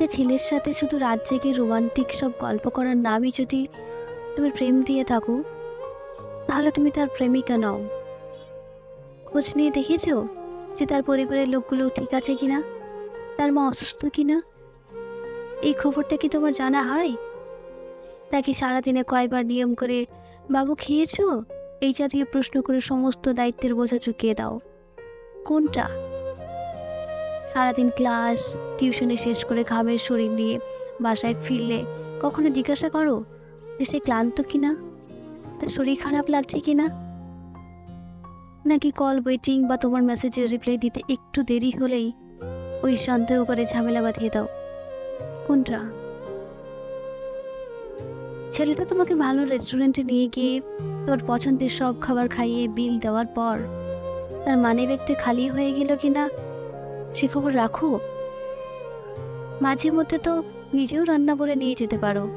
একটা ছেলের সাথে শুধু রাত জেগে রোমান্টিক সব গল্প করার নামই যদি তুমি প্রেম দিয়ে থাকো, তাহলে তুমি তার প্রেমিকা নও। খোঁজ নিয়ে দেখেছ যে তার পরিবারের লোকগুলো ঠিক আছে কিনা? তার মা অসুস্থ কিনা? এই খবরটা কি তোমার জানা হয়? নাকি সারাদিনে কয়বার নিয়ম করে, বাবু, খেয়েছো? এই জাতীয় প্রশ্ন করে সমস্ত দায়িত্বের বোঝা চুকিয়ে দাও। কোনটা? সারাদিন ক্লাস, টিউশনে শেষ করে ঘামের শরীর নিয়ে বাসায় ফিরলে কখনো জিজ্ঞাসা করো যে সে ক্লান্ত কিনা? তার শরীর খারাপ লাগছে কিনা? নাকি কল ওয়েটিং বা তোমার মেসেজের রিপ্লাই দিতে একটু দেরি হলেই ওই সন্দেহ করে ঝামেলা বাঁধিয়ে দাও? কোনটা ছেলেটা তোমাকে ভালো রেস্টুরেন্টে নিয়ে গিয়ে তোর পছন্দের সব খাবার খাইয়ে বিল দেওয়ার পর তার মানি ব্যাগটা খালি হয়ে গেল কিনা? সে খবর রাখো। মাঝে মধ্যে তো নিজেও রান্না করে নিয়ে যেতে পারো।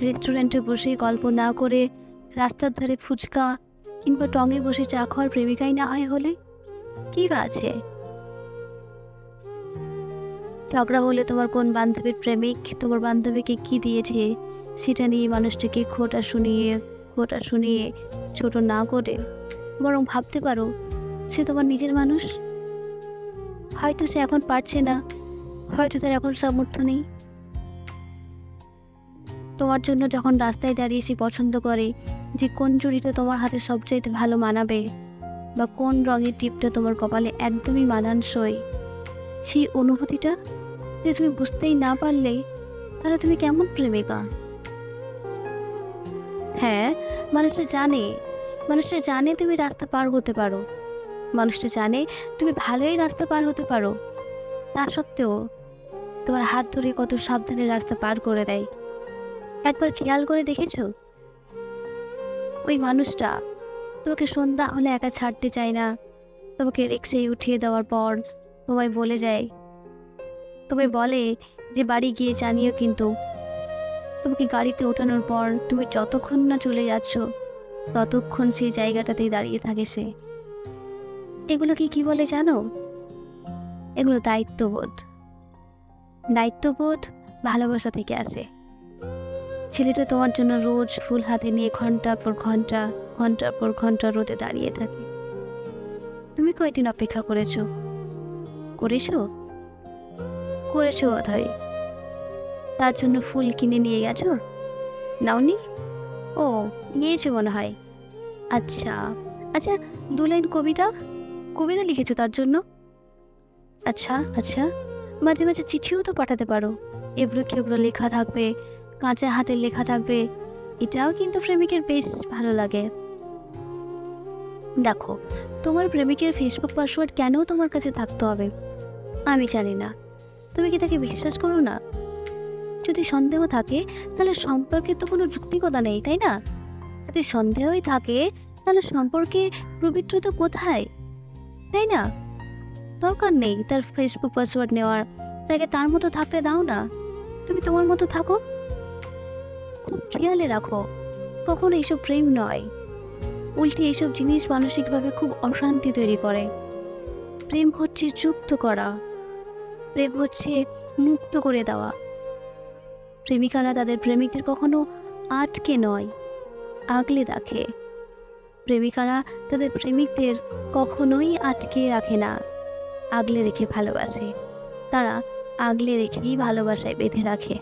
রেস্টুরেন্টে বসে গল্প না করে রাস্তার ধারে ফুচকা কিংবা টঙে বসে চা খাওয়ার প্রেমিকাই না হয় হলে কি আছে? ঝগড়া হলে তোমার কোন বান্ধবীর প্রেমিক? তোমার বান্ধবীকে কি দিয়েছে? সেটা নিয়ে মানুষটিকে খোটা শুনিয়ে খোটা শুনিয়ে ছোট না করে বরং ভাবতে পারো, সে তোমার নিজের মানুষ? হয়তো সে এখন পারছে না। হয়তো তার এখন সামর্থ্য নেই। তোমার জন্য যখন রাস্তায় দাঁড়িয়ে সে পছন্দ করে যে কোন চুড়িটা তোমার হাতে সবচাইতে ভালো মানাবে বা কোন রঙের টিপটা তোমার কপালে একদমই মানানসই, সেই অনুভূতিটা যে তুমি বুঝতেই না পারলে তাহলে তুমি কেমন প্রেমিকা? হ্যাঁ মানুষটা জানে মানুষটা জানে তুমি রাস্তা পার হতে পারো। মানুষটা জানে, তুমি ভালোই রাস্তা পার হতে পারো। তা সত্ত্বেও, তোমার হাত ধরে কত সাবধানে রাস্তা পার করে দেয়। একবার খেয়াল করে দেখেছ? ওই মানুষটা তোমাকে সন্ধ্যা হলে একা ছাড়তে চায় না। তোমাকে রিক্সায় উঠিয়ে দেওয়ার পর তোমায় বলে যায়, তোমায় বলে যে বাড়ি গিয়ে জানিও কিন্তু। তোমাকে গাড়িতে ওঠানোর পর তুমি যতক্ষণ না চলে যাচ্ছ, ততক্ষণ সেই জায়গাটাতেই দাঁড়িয়ে থাকে সে। এগুলোকে কি বলে জানো? এগুলো দায়িত্ববোধ। দায়িত্ববোধ ভালোবাসা থেকে আসে। ছেলেটা তোমার জন্য রোজ ফুল হাতে নিয়ে ঘণ্টার পর ঘণ্টা, ঘণ্টার পর ঘণ্টা রোদে দাঁড়িয়ে থাকে। তুমি কয়দিন অপেক্ষা করেছ? করেছ? করেছ বোধহয়। তার জন্য ফুল কিনে নিয়ে গেছো? নাওনি? ও, নিয়েছো মনে হয়। আচ্ছা আচ্ছা দু লাইন কবিতা। কবিতা লিখেছো তার জন্য? আচ্ছা আচ্ছা। মাঝে মাঝে চিঠিও তো পাঠাতে পারো। এবড়ো খেবড়ো লেখা থাকবে, কাঁচা হাতের লেখা থাকবে। এটাও কিন্তু প্রেমিকের বেশ ভালো লাগে। দেখো, তোমার প্রেমিকের ফেসবুক পাসওয়ার্ড কেন তোমার কাছে থাকতে হবে? আমি জানি না। তুমি কি তাকে বিশ্বাস করো না? যদি সন্দেহ থাকে, তাহলে সম্পর্কে তো কোনো যুক্তিকতা নেই, তাই না? যদি সন্দেহই থাকে, তাহলে সম্পর্কে পবিত্রতা কোথায়? তাই না? দরকার নেই, তার ফেসবুক পাসওয়ার্ড নেওয়ার। তাকে তার মতো থাকতে দাও না। তুমি তোমার মতো থাকো। খুব খেয়ালে রাখো, কখনো এইসব প্রেম নয়। উল্টে এইসব জিনিস মানসিকভাবে খুব অশান্তি তৈরি করে। প্রেম হচ্ছে যুক্ত করা। প্রেম হচ্ছে মুক্ত করে দেওয়া। প্রেমিকারা তাদের প্রেমিকদের কখনো আটকে নয়, আগলে রাখে। প্রেমিকারা তাদের প্রেমিকদের কখনোই আটকে রাখে না। আগলে রেখে ভালোবাসে। তারা আগলে রেখেই ভালোবাসায় বেঁধে রাখে।